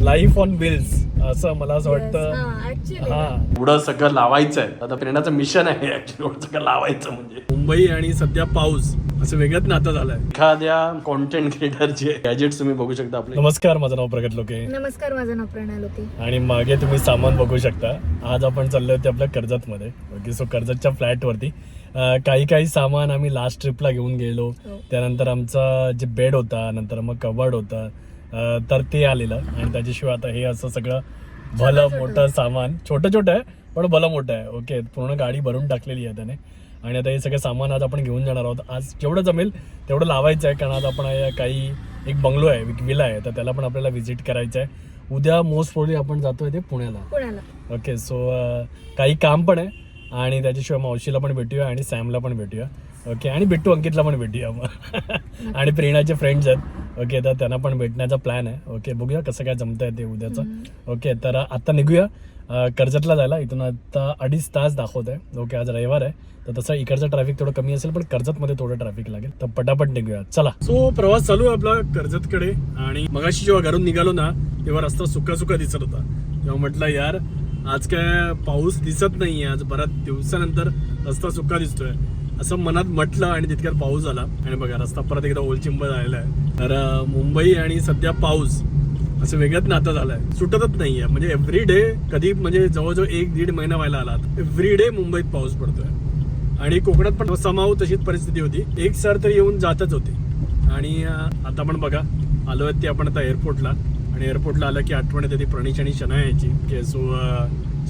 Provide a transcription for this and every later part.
Life on wheels असं मला असं वाटतं. ऍक्च्युली हा. पुढं सगळं लावायचं आहे आता प्रेरणाचं मिशन आहे ऍक्च्युली एवढं सगळं लावायचं म्हणजे. मुंबई आणि सध्या पाऊस असं वेगळंच नातं झालंय. एखाद्या कॉन्टेंट क्रिएटरचे गॅजेट्स तुम्ही बघू शकता आपले. नमस्कार माझं नाव प्रगत लोके. नमस्कार माझं नाव प्रणाल होती आणि मागे तुम्ही सामान बघू शकता. आज आपण चाललो होते आपल्या कर्जतमध्ये. Okay so कर्जतच्या फ्लॅटवरती. अं, काही काही सामान आम्ही लास्ट ट्रिपला घेऊन गेलो. हो. त्यानंतर आमचा जे बेड होता नंतर मग कबड होता. तर ते आलेलं आणि त्याच्याशिवाय आता हे असं सगळं भलं. मोठं सामान छोटं छोटं आहे पण भलं मोठं आहे. ओके पूर्ण गाडी भरून टाकलेली आहे त्याने. आणि आता हे सगळं सामान आज आपण घेऊन जाणार आहोत. आज जेवढं जमेल तेवढं लावायचं आहे कारण आज आपण काही एक बंगलो आहे एक विला आहे तर त्याला पण आपल्याला व्हिजिट करायचं आहे उद्या मोस्ट प्रोबली आपण जातोय ते पुण्याला. पुण्याला. ओके सो काही काम पण आहे आणि त्याच्याशिवाय मावशीला पण भेटूया आणि सॅमला पण भेटूया. ओके आणि बिट्टू अंकितला पण भेटूया. मग आणि प्रेरणाचे फ्रेंड्स आहेत. ओके तर त्यांना पण भेटण्याचा प्लॅन आहे. ओके बघूया कसं काय जमतं आहे ते उद्याचं. ओके तर आता निघूया. कर्जतला जायला. इथून आता अडीच तास दाखवत आहे. ओके आज रविवार आहे. तर तसं इकडचं ट्रॅफिक थोडं कमी असेल पण कर्जतमध्ये थोडं ट्रॅफिक लागेल. तर पटापट निघूया. चला. सो प्रवास चालू आहे आपला कर्जतकडे. आणि मगाशी जेव्हा घरून निघालो ना तेव्हा रस्ता सुका सुका दिसत होता. तेव्हा म्हटलं यार आज काय पाऊस दिसत नाहीये. आज बऱ्याच दिवसानंतर रस्ता सुका दिसतोय. असं मनात म्हटलं आणि तितक्यात पाऊस झाला. आणि बघा रस्ता परत एकदा ओलचिंब झालेला आहे. तर मुंबई आणि सध्या पाऊस असं वेगळंच नातं झालंय. सुटतच नाहीये. म्हणजे एव्हरी डे कधी म्हणजे जवळजवळ एक दीड महिना व्हायला आला. एव्हरी डे मुंबईत पाऊस पडतोय. आणि कोकणात पण समाव तशीच परिस्थिती होती. एक सर तर येऊन जातच होती. आणि आता पण बघा आलो आहेत ते आपण आता एअरपोर्टला आणि एअरपोर्टला आलं की आठवण येते ती प्रणीश आणि शना यायची. की सो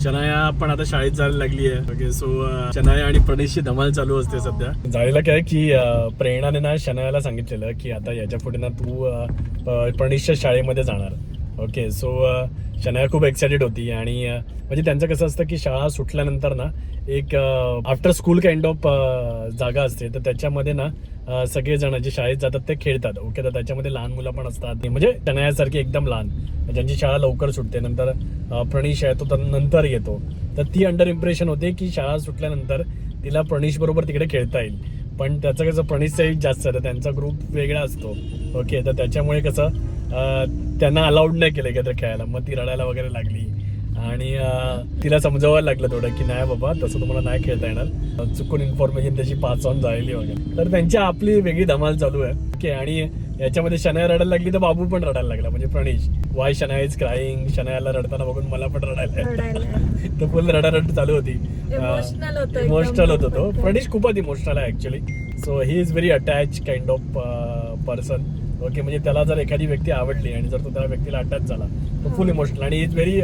शनाया पण आता शाळेत जायला लागली आहे. ओके सो शनाया आणि प्रणेशची धमाल चालू असते सध्या. झालेलं काय की uh, प्रेरणाने ना शनायाला सांगितलेलं की आता याच्यापुढे ना तू uh, uh, प्रणेशच्या शाळेमध्ये जाणार. ओके सो शनाया खूप एक्साइटेड होती आणि म्हणजे त्यांचं कसं असतं की शाळा सुटल्यानंतर ना एक आफ्टर स्कूल काइंड ऑफ जागा असते. तर त्याच्यामध्ये ना सगळेजण जे शाळेत जातात ते खेळतात. ओके तर त्याच्यामध्ये लहान मुलं पण असतात. म्हणजे शनायासारखी एकदम लहान. ज्यांची शाळा लवकर सुटते नंतर प्रणिश प्रणीश आहे तो तर नंतर येतो. तर ती अंडर इम्प्रेशन होते की शाळा सुटल्यानंतर तिला प्रणीश बरोबर तिकडे खेळता येईल. पण त्याचं कसं प्रणीशचं एज जास्त आहे तर त्यांचा ग्रुप वेगळा असतो. ओके तर त्याच्यामुळे कसं त्यांना अलाउड नाही केलं एकत्र खेळायला. मग ती रडायला वगैरे लागली. आणि तिला समजावायला लागलं थोडं की नाही बाबा तसं तुम्हाला नाही खेळता येणार. चुकून इन्फॉर्मेशन त्याची पास ऑन झालेली वगैरे. तर त्यांची आपली वेगळी धमाल चालू आहे. ओके आणि याच्यामध्ये शनाया रडायला लागली तर बाबू पण रडायला लागला म्हणजे Pranish why Shanaya is crying शनायाला रडताना बघून मला पण रडायला तर फुल रडारड चालू होती. Emotional होतं एकदम. इमोशनल होतो तो. प्रणीश खूपच इमोशनल आहे actually so he is very attach kind of person okay म्हणजे त्याला जर एखादी व्यक्ती आवडली आणि जर तो त्या व्यक्तीला अटॅच झाला तो फुल इमोशनल आणि इज व्हेरी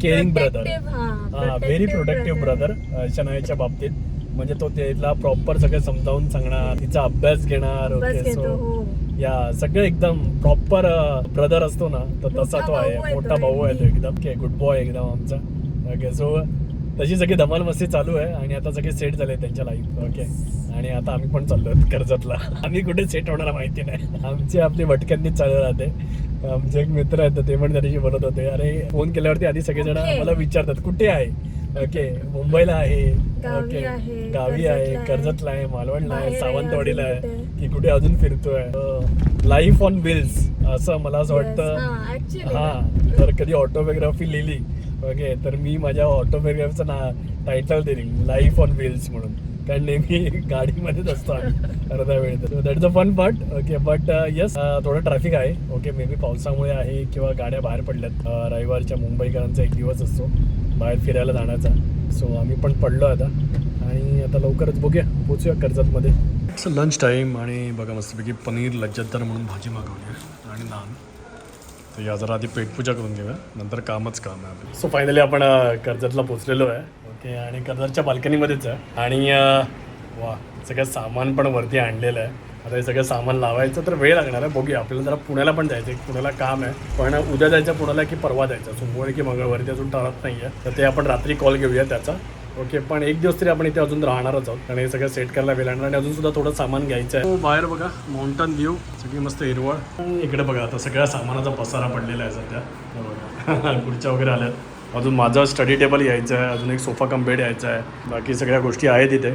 केअरिंग ब्रदर हा, व्हेरी प्रोटेक्टिव्ह. ब्रदर शनायाच्या बाबतीत. म्हणजे तो त्याला प्रॉपर सगळं समजावून सांगणार तिचा अभ्यास घेणार ओके सो या सगळं एकदम प्रॉपर ब्रदर असतो ना तर तसा तो आहे. मोठा भाऊ आहे तो एकदम. के गुड बॉय एकदम आमचा. ओके सो तशी सगळी धमाल मस्ती चालू आहे आणि आता सगळे सेट झाले त्यांच्या लाईफ ओके आणि आता आम्ही पण चाललो कर्जतला. आम्ही कुठे सेट होणार माहिती नाही. आमची आपली भटक्यांनी चालू राहते. आमचे एक मित्र आहेत ते पण त्या दिवशी बोलत होते अरे फोन केल्यावरती आधी सगळेजण? आम्हाला विचारतात कुठे आहे? ओके मुंबईला आहे. ओके आहे, गावी आहे कर्जतला आहे, मालवणला आहे सावंतवाडीला आहे? की कुठे अजून फिरतोय? लाईफ ऑन व्हील्स असं मला असं वाटतं. हा, तर कधी ऑटोबायोग्राफी लिहिली ओके तर मी माझ्या ऑटोबायोग्राफीचं ना टायटल देईन लाईफ ऑन व्हील्स म्हणून. कारण नेहमी गाडीमध्येच असतो अर्धा वेळ तर. That is a fun part okay but yes थोडं ट्रॅफिक आहे ओके मे बी पावसामुळे आहे किंवा गाड्या बाहेर पडल्यात. रविवारच्या मुंबईकरांचा एक दिवस असतो. बाहेर फिरायला जाण्याचा. सो आम्ही पण पडलो आता. आणि आता लवकरच बघूया. पोचूया कर्जतमध्ये. इट्स लंच टाईम आणि बघा मस्तपैकी पनीर लज्जतदार म्हणून भाजी मागवली आहे. आणि नान. तर या जरा आधी पेटपूजा करून घेऊया. नंतर कामच काम आहे आपलं. सो फायनली आपण कर्जतला पोचलेलो आहे. ओके आणि कर्जतच्या बाल्कनीमध्येच आहे. आणि वा सगळं सामान पण वरती आणलेलं आहे. आता हे सगळं सामान लावायचं तर वेळ लागणार आहे. बघूया. आपल्याला जरा पुण्याला पण जायचं आहे पुण्याला काम आहे. पण उद्या जायचं पुण्याला की परवा जायचं? सोमवारी की मंगळवारी ते अजून ठरत नाही आहे तर ते आपण रात्री कॉल घेऊया त्याचा. ओके पण एक दिवस तरी आपण इथे अजून राहणारच आहोत. आणि हे सगळं सेट करायला वेळ लागणार आणि अजून सुद्धा थोडं सामान घ्यायचं आहे हो, बाहेर बघा. माउंटन व्ह्यू सगळी मस्त हिरवळ. इकडे बघा आता सगळ्या सामानाचा पसारा पडलेला आहे सध्या. खुर्च्या वगैरे आल्यात. अजून माझं स्टडी टेबल यायचं आहे अजून एक सोफा कम बेड यायचा आहे बाकी सगळ्या गोष्टी आहेत इथे.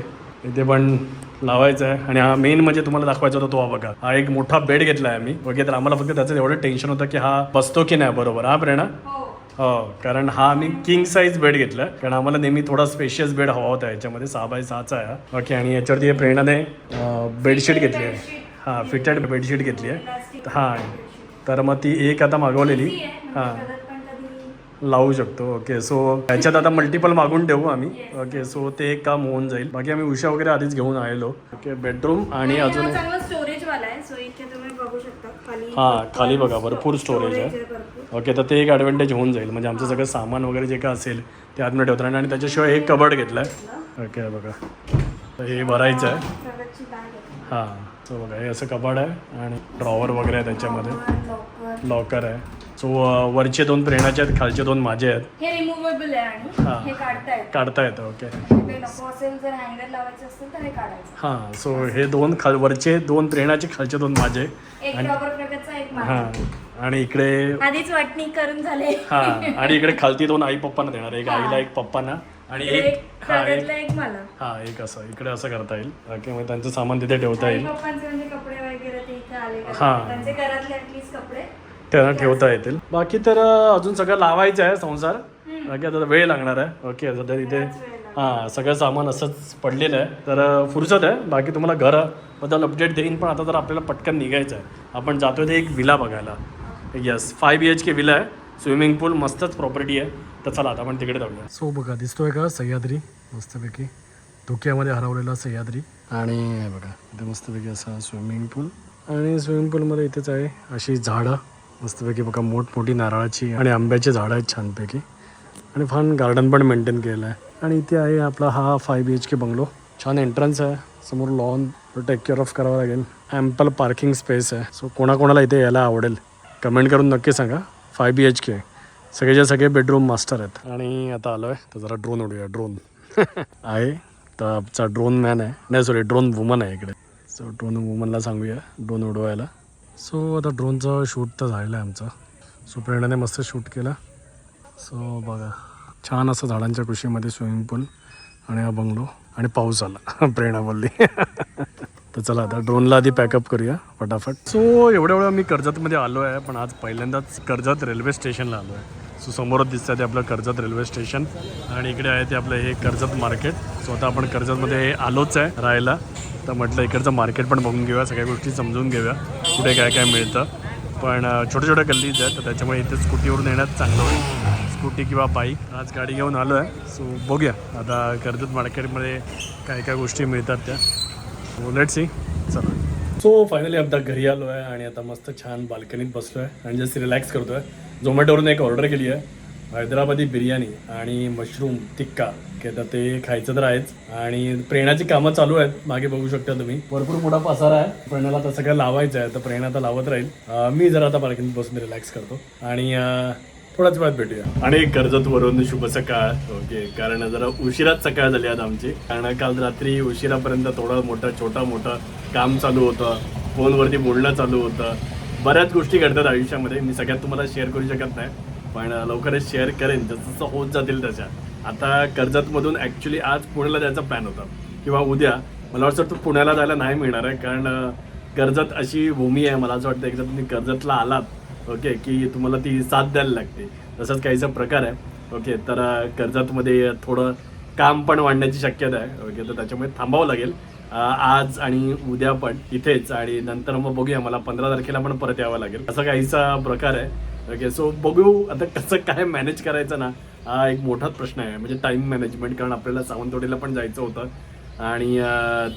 इथे पण लावायचा आहे. आणि हा मेन म्हणजे तुम्हाला दाखवायचा होता तो हा बघा. हा एक मोठा बेड घेतला आहे आम्ही. ओके तर आम्हाला फक्त त्याचं एवढं टेन्शन होतं की हा बसतो की नाही बरोबर. हा प्रेरणा? हो. कारण हा आम्ही किंग साईज बेड घेतला. कारण आम्हाला नेहमी थोडा स्पेशियस बेड हवा होता याच्यामध्ये सहा बाय सहाचा आहे हा. ओके आणि याच्यावरती हे प्रेरणाने बेडशीट घेतली आहे. हां फिटेड बेडशीट घेतली आहे. हां तर मग ती एक आता मागवलेली. हां. लावू शकतो. ओके सो त्याच्यात आता मल्टिपल मागून ठेवू आम्ही. ओके सो ते एक काम होऊन जाईल. बाकी आम्ही उषा वगैरे आधीच घेऊन आलेलो. ओके बेडरूम आणि अजून एक- चांगला स्टोरेज वाला आहे. सो इथे तुम्ही बघू शकता. खाली हां खाली बघा भरपूर स्टोरेज आहे. ओके तर ते एक ॲडव्हान्टेज होऊन जाईल. म्हणजे आमचं सगळं सामान वगैरे जे काय असेल ते आतमध्ये ठेवतात आणि त्याच्याशिवाय एक कबड घेतलं आहे ओके बघा. तर हे भरायचं आहे. हां सो बघा हे असं कबाड आहे. आणि ड्रॉवर वगैरे आहे त्याच्यामध्ये. लॉकर आहे. सो वरचे दोन प्रेरणाचे आहेत खालचे दोन माझे आहेत. हे रिमूवेबल आहे हा. आणि हे. काढता येतं काढता येतं ओके ते नको असेल जर हँगर लावायचं असेल तर हे काढायचं. हां सो हे दोन खाल वरचे दोन प्रेरणाचे खालचे दोन माझे. एक एक माझा. हां आणि इकडे आधीच वाटणी करून झाले. हां आणि इकडे खालती दोन आई पप्पांना देणार एक आईला एक पप्पांना. आणि एक एक हां एक प्रगतला एक मला. हां एक असं इकडे असं करता येईल. ओके मग त्यांचं सामान तिथे ठेवता आई येईल. पप्पांचे म्हणजे कपडे वगैरे ते इथे आले. का? हा. त्यांचे घरातले ऍटलीस्ट कपडे. त्यांना ठेवता येतील. बाकी तर अजून सगळं लावायचं आहे संसार. बाकी आता वेळ लागणार आहे. ओके सध्या तिथे हां सगळं सामान असंच पडलेलं आहे. तर फुरसत आहे. बाकी तुम्हाला घराबद्दल अपडेट देईन पण आता जर आपल्याला पटकन निघायचं आहे. आपण जातोय ते एक विला बघायला. Yes five B H K villa आहे. स्विमिंग पूल मस्तच प्रॉपर्टी आहे. तर चला आता आपण तिकडे जाऊया. सो बघा दिसतोय का? सह्याद्री. मस्तपैकी धुक्यामध्ये हरवलेला सह्याद्री. आणि हे बघा इथे मस्तपैकी असा स्विमिंग पूल आणि स्विमिंग पूलमध्ये इथेच आहे अशी झाडं. मस्तपैकी बघा मोठमोठी नारळाची आणि आंब्याची झाडं आहेत छानपैकी. आणि फार गार्डन पण मेंटेन केलं आहे. आणि इथे आहे आपला हा five B H K bungalow छान एंट्रन्स आहे. समोर लॉन टेक केअर ऑफ करावं लागेल. ॲम्पल पार्किंग स्पेस आहे. सो कोणाकोणाला इथे यायला आवडेल कमेंट करून नक्की सांगा. फाय बी एच के सगळेच्या सगळे बेडरूम मास्टर आहेत. आणि आता आलो आहे तर जरा ड्रोन उडूया ड्रोन आहे. तर आमचा ड्रोन मॅन आहे. नाही सॉरी ड्रोन वुमन आहे इकडे. सो ड्रोन वुमनला सांगूया. ड्रोन उडवायला. सो आता ड्रोनचं शूट तर झालेलं आहे आमचं. सो प्रेरणाने मस्त शूट केला. सो बघा. छान असं झाडांच्या कुशीमध्ये स्विमिंग पूल आणि हा बंगलो आणि पाऊस आला. प्रेरणा बोलली. तर चला आता ड्रोनला आधी पॅकअप करूया फटाफट. सो एवढ्या वेळा मी कर्जतमध्ये आलो आहे पण आज पहिल्यांदाच कर्जत रेल्वे स्टेशनला आलो आहे. सो समोरच दिसतं ते आपलं कर्जत रेल्वे स्टेशन आणि इकडे आहे ते आपलं हे कर्जत मार्केट सो आता आपण कर्जतमध्ये आलोच आहे राहायला. तर म्हटलं इकडचं मार्केट पण बघून घेऊया सगळ्या गोष्टी समजून घेऊया कुठे काय काय मिळतं. पण छोट्या छोट्या गल्लीच आहेत तर त्याच्यामुळे इथे स्कूटीवरून येण्यात चांगलं होईल. स्कूटी किंवा बाईक आज गाडी घेऊन आलो आहे सो बघूया. आता कर्जत मार्केटमध्ये काय काय गोष्टी मिळतात त्या. लेट सी चला. सो फायनली आता घरी आलो आहे आणि आता मस्त छान बाल्कनीत बसलो आहे आणि जस्ट रिलॅक्स करतो आहे झोमॅटोवरून एक ऑर्डर केली आहे हैदराबादी बिर्याणी आणि मशरूम टिक्का की तर ते खायचं तर आहेच. आणि प्रेरणाची कामं चालू आहेत. मागे बघू शकता तुम्ही. भरपूर मोठा पसारा आहे. प्रेरणाला आता सगळं लावायचं आहे. तर प्रेरणा आता लावत राहील. मी जरा आता पार्किंग बसून रिलॅक्स करतो. आणि थोड्याच वेळात भेटूया. आणि कर्जतवरून शुभ सकाळ. ओके. कारण जरा उशिराच सकाळ झाली आज आमची. कारण काल रात्री उशिरापर्यंत थोडं मोठं छोटं मोठं काम चालू होतं. फोनवरती बोलणं चालू होतं. बऱ्याच गोष्टी घडतात आयुष्यामध्ये. मी सगळ्यात तुम्हाला शेअर करू शकत नाही. पण लवकरच शेअर करेन. जसं जसं होत जातील तशा. आता कर्जतमधून ॲक्च्युली आज पुण्याला जायचा प्लॅन होता. किंवा उद्या मला वाटतं तो पुण्याला जायला नाही मिळणार आहे. कारण कर्जत अशी भूमी आहे. मला असं वाटतं एकदा तुम्ही कर्जतला आलात ओके की तुम्हाला ती साथ द्यायला लागते. तसंच काहीचा प्रकार आहे. ओके तर कर्जतमध्ये थोडं काम पण वाढण्याची शक्यता आहे. ओके तर त्याच्यामुळे थांबावं लागेल. आज आणि उद्या पण इथेच. आणि नंतर मग बघूया. मला पंधरा तारखेला पण परत यावं लागेल. असं काहीचा प्रकार आहे. ओके सो बघू आता कसं काय मॅनेज करायचं ना हा एक मोठाच प्रश्न आहे. म्हणजे टाईम मॅनेजमेंट कारण आपल्याला सावंतवाडीला पण जायचं होतं. आणि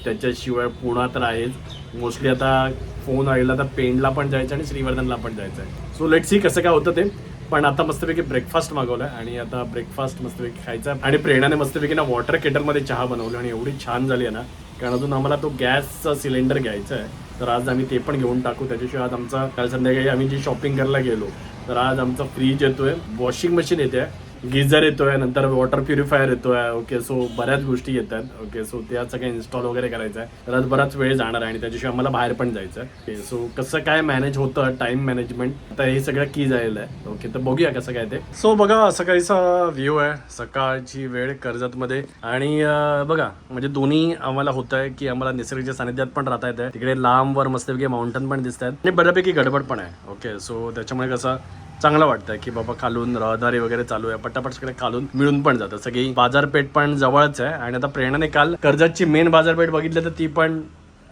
त्याच्याशिवाय पुणा तर आहेच. मोस्टली आता फोन आलेला तर पेंडला पण जायचं आणि श्रीवर्धनला पण जायचं आहे. सो लेट सी कसं काय होतं ते. पण आता मस्तपैकी ब्रेकफास्ट मागवलाय आणि आता ब्रेकफास्ट मस्तपैकी खायचा आहे. आणि प्रेरणाने मस्तपैकी ना वॉटर केटरमध्ये चहा बनवली आणि एवढी छान झाली आहे ना कारण अजून आम्हाला तो गॅसचा सिलेंडर घ्यायचा आहे. तर आज आम्ही ते पण घेऊन टाकू. त्याच्याशिवाय आज आमचा काल संध्याकाळी आम्ही जी शॉपिंग करायला गेलो तर आज आमचा फ्रीज येतोय. वॉशिंग मशीन येते. गिझर येतोय नंतर वॉटर प्युरिफायर येतोय ओके सो बऱ्याच गोष्टी येतात ओके सो त्या सगळ्या इन्स्टॉल वगैरे करायचं आहे तर बराच वेळ जाणार आहे आणि त्याच्याशिवाय मला बाहेर पण जायचं आहे सो कसं काय मॅनेज होतं टाइम मॅनेजमेंट आता हे सगळं की जायला आहे. ओके तर बघूया कसं काय ते. सो बघा सकाळीचा व्ह्यू आहे. सकाळची वेळ कर्जतमध्ये. आणि बघा म्हणजे दोन्ही आम्हाला होत आहे की आम्हाला निसर्गाच्या सानिध्यात पण राहता येत आहे तिकडे लांबवर मस्तपैकी माउंटन पण दिसत आहेत आणि बऱ्यापैकी गडबड पण आहे. ओके सो त्याच्यामुळे कसं चांगलं वाटतंय की बाबा खालून रहदारी वगैरे चालू आहे. पटापट सगळे खालून मिळून पण जातं. सगळी बाजारपेठ पण जवळच आहे आणि आता प्रेरणाने काल कर्जतची मेन बाजारपेठ बघितली तर ती पण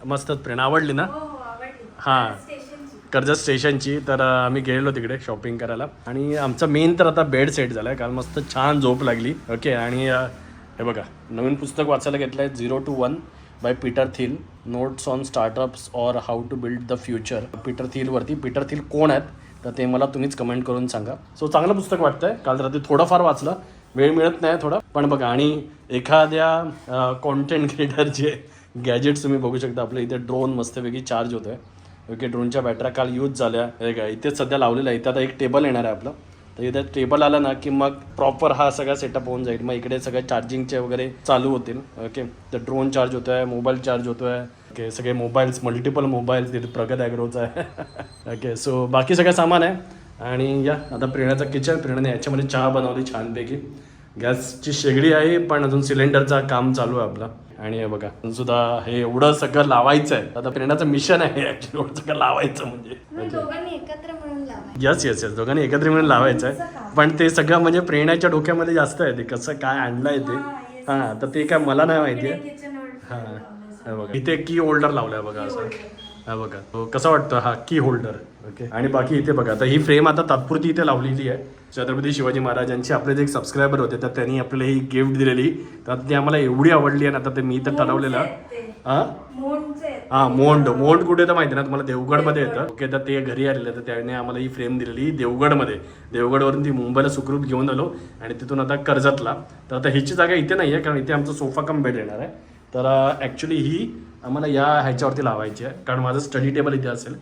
मस्तच प्रेरणा आवडली ना? हो हो हा. स्टेशनची कर्जत स्टेशनची तर आम्ही गेलेलो तिकडे शॉपिंग करायला. आणि आमचा मेन तर आता बेड सेट झालाय. काल मस्त छान झोप लागली. ओके आणि हे बघा. नवीन पुस्तक वाचायला घेतलं आहे zero to one by Peter Thiel notes on startups or how to build the future Peter थिलवरती Peter Thiel कोण आहेत? तर ते मला तुम्हीच कमेंट करून सांगा. सो चांगलं पुस्तक वाटतंय. काल रात्री थोडंफार वाचलं. वेळ मिळत नाही थोडा. पण बघा आणि एखाद्या कॉन्टेंट क्रिएटरचे गॅजेट्स तुम्ही बघू शकता आपल्या इथे ड्रोन मस्तपैकी चार्ज होतोय. ओके ड्रोनच्या बॅटऱ्या काल यूज झाल्या. हे काय इथेच सध्या लावलेलं आहे. इथे आता एक टेबल येणार आहे आपलं. तर इथे टेबल आला ना की मग प्रॉपर हा सगळा सेटअप होऊन जाईल. मग इकडे सगळे चार्जिंगचे वगैरे चालू होतील. ओके तर ड्रोन चार्ज होतो आहे मोबाईल चार्ज होतो आहे ओके सगळे मोबाईल्स मल्टिपल मोबाईल्स तिथे प्रगत ॲग्रोचा आहे. ओके सो बाकी सगळं सामान आहे. आणि या आता प्रेरणाचं किचन प्रेरणाने याच्यामध्ये चहा बनवली छानपैकी. गॅसची शेगडी आहे पण अजून सिलेंडरचं काम चालू आहे आपला. आणि हे बघा सुद्धा हे एवढं सगळं लावायचं आहे आता प्रेरणाचं मिशन आहे ऍक्च्युली एवढं सगळं लावायचं म्हणजे. यस यस यस दोघांनी एकत्र मिळून लावायचं आहे पण ते सगळं म्हणजे प्रेरणाच्या डोक्यामध्ये जास्त आहे ते कसं काय आणलंय ते. हां तर ते काय मला नाही माहिती आहे. हां हे बघा. इथे की होल्डर लावलाय बघा असं. हा बघा. तो कसा वाटतं? हा की होल्डर ओके आणि बाकी इथे बघा आता ही फ्रेम आता तात्पुरती इथे लावलेली आहे. छत्रपती शिवाजी महाराजांचे आपले जे एक सबस्क्रायबर होते तर त्यांनी आपल्याला ही गिफ्ट दिलेली. तर ती आम्हाला एवढी आवडली ना आता ते मी तर ठरवलेलं. हां. हा मोंड. मोंड कुठे तर माहिती ना तुम्हाला देवगडमध्ये येतं. ओके तर ते घरी आलेले तर त्याने आम्हाला ही फ्रेम दिलेली देवगडमध्ये. देवगडवरून ती मुंबईला सुखरूप घेऊन आलो आणि तिथून आता कर्जतला. तर आता हिची जागा इथे नाही आहे कारण इथे आमचा सोफा कम बेड येणार आहे. तर ॲक्च्युली ही आम्हाला या ह्याच्यावरती लावायची आहे. कारण माझं स्टडी टेबल इथे असेल.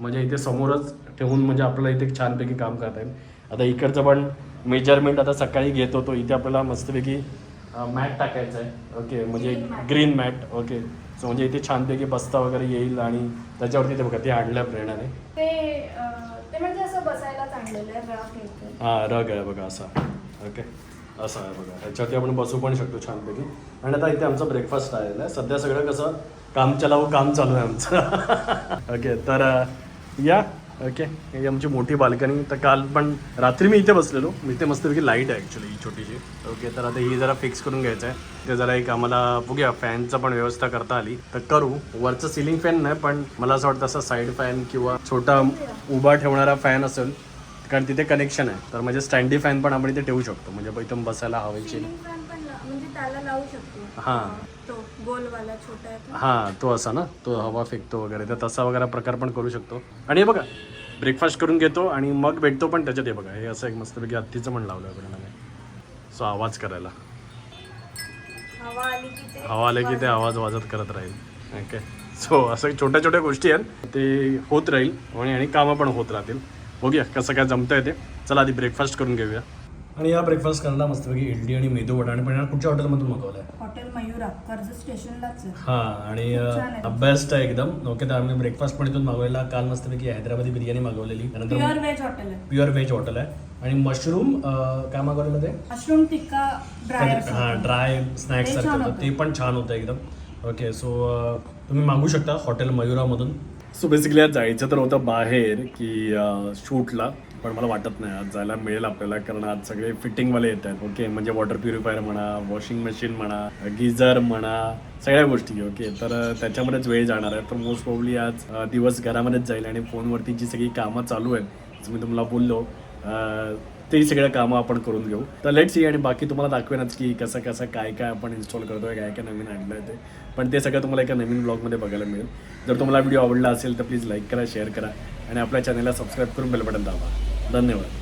म्हणजे इथे समोरच ठेवून म्हणजे आपल्याला इथे छानपैकी काम करता येईल. आता इकडचं पण मेजरमेंट आता सकाळी घेत होतो. इथे आपल्याला मस्तपैकी मॅट टाकायचं आहे. ओके म्हणजे ग्रीन मॅट ओके सो म्हणजे इथे छानपैकी बस्ता वगैरे येईल आणि त्याच्यावरती ते बघा ते आणल्या प्रेरणाने हा रग आहे बघा असा. ओके असं आहे बघा. ह्याच्यावरती आपण बसू पण शकतो छानपैकी. आणि आता इथे आमचा ब्रेकफास्ट आलेला आहे सध्या सगळं कसं काम चलावं काम चालू आहे आमचं. ओके तर या. ओके ही आमची मोठी बाल्कनी. तर काल पण रात्री मी इथे बसलेलो. मी इथे मस्तपैकी लाइट आहे ॲक्च्युली ही छोटीशी. ओके तर आता ही जरा फिक्स करून घ्यायचं आहे. ते जरा एक आम्हाला बघूया फॅनचं पण व्यवस्था करता आली. तर करू. वरचं सिलिंग फॅन नाही पण मला असं वाटतं असं साईड फॅन किंवा छोटा उभा ठेवणारा फॅन असेल कारण तिथे कनेक्शन आहे. तर म्हणजे स्टँडी फॅन पण आपण इथे ठेवू शकतो. म्हणजे इथून बसायला हवेची. म्हणजे त्याला लावू शकतो. हां. तो गोलवाला छोटा आहे तो. हां तो असा ना तो हवा फेकतो वगैरे. तर तसा वगैरे प्रकार पण करू शकतो. आणि हे बघा ब्रेकफास्ट करून घेतो आणि मग भेटतो पण त्याच्यात. हे बघा हे असं एक मस्तपैकी हत्तीचं पण लावलं आहे सो आवाज करायला. हवा आली की ते आवाज वाजत करत राहील. ओके. सो असं छोट्या छोट्या गोष्टी आहेत. ते होत राहील. आणि आणि कामं पण होत राहतील. बघूया कसं काय जमतं आहे ते. चला आधी ब्रेकफास्ट करून घेऊया. आणि या ब्रेकफास्ट करायला मस्तपैकी इडली आणि मेदू वडा आणि पण यार कुठच्या हॉटेलमधून मागवलं आहे हॉटेल मयुरा कर्ज स्टेशनलाच आहे. हा आणि छान आहे. बेस्ट आहे एकदम. ओके तर आम्ही ब्रेकफास्ट पण इथून मागवलेला. काल मस्तपैकी हैदराबादी बिर्याणी मागवलेली. त्यानंतर प्युअर व्हेज हॉटेल आहे. प्युअर व्हेज हॉटेल आहे. आणि मशरूम काय मागवलेलं ते? मशरूम टिक्का ड्रायर हा ड्राय स्नॅक्स ते छान सारखं. होतं. होतं. ते पण छान होतं एकदम. ओके सो तुम्ही मागू शकता हॉटेल मयुरामधून. सो बेसिकली आज जायचं तर होतं बाहेर की शूटला. पण मला वाटत नाही आज जायला मिळेल आपल्याला कारण आज सगळे फिटिंगवाले येत आहेत ओके म्हणजे वॉटर प्युरिफायर म्हणा वॉशिंग मशीन म्हणा गिझर म्हणा सगळ्या गोष्टी ओके तर त्याच्यामध्येच वेळ जाणार आहे. तर मोस्ट प्रॉब्ली आज दिवस घरामध्येच जाईल आणि फोनवरती जी सगळी कामं चालू आहेत मी तुम्हाला बोललो तेही सगळं कामं आपण करून घेऊ. तर लेट सी आणि बाकी तुम्हाला दाखवेनच की कसं कसं काय काय आपण इन्स्टॉल करतोय काय काय नवीन आणलं आहे ते. पण ते सगळं तुम्हाला एका नवीन ब्लॉगमध्ये बघायला मिळेल. जर तुम्हाला व्हिडिओ आवडला असेल तर प्लीज लाईक करा शेअर करा आणि आपल्या चॅनलला सबस्क्राईब करून बेल बटन दाबा. धन्यवाद.